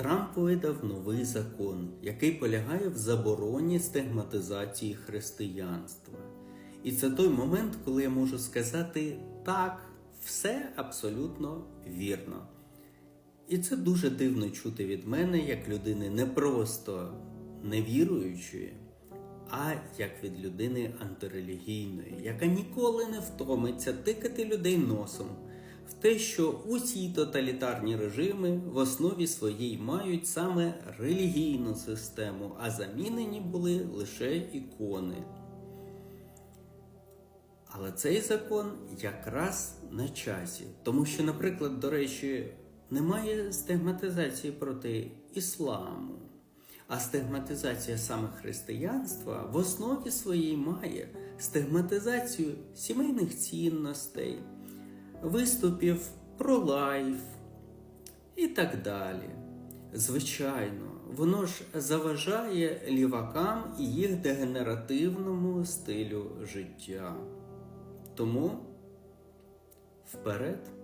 Трамп видав новий закон, який полягає в забороні стигматизації християнства. І це той момент, коли я можу сказати так, все абсолютно вірно. І це дуже дивно чути від мене, як людини не просто невіруючої, а як від людини антирелігійної, яка ніколи не втомиться тикати людей носом в те, що усі тоталітарні режими в основі своїй мають саме релігійну систему, а замінені були лише ікони. Але цей закон якраз на часі, тому що, наприклад, до речі, немає стигматизації проти ісламу, а стигматизація саме християнства в основі своїй має стигматизацію сімейних цінностей, виступів про лайф і так далі. Звичайно, воно ж заважає лівакам і їх дегенеративному стилю життя. Тому вперед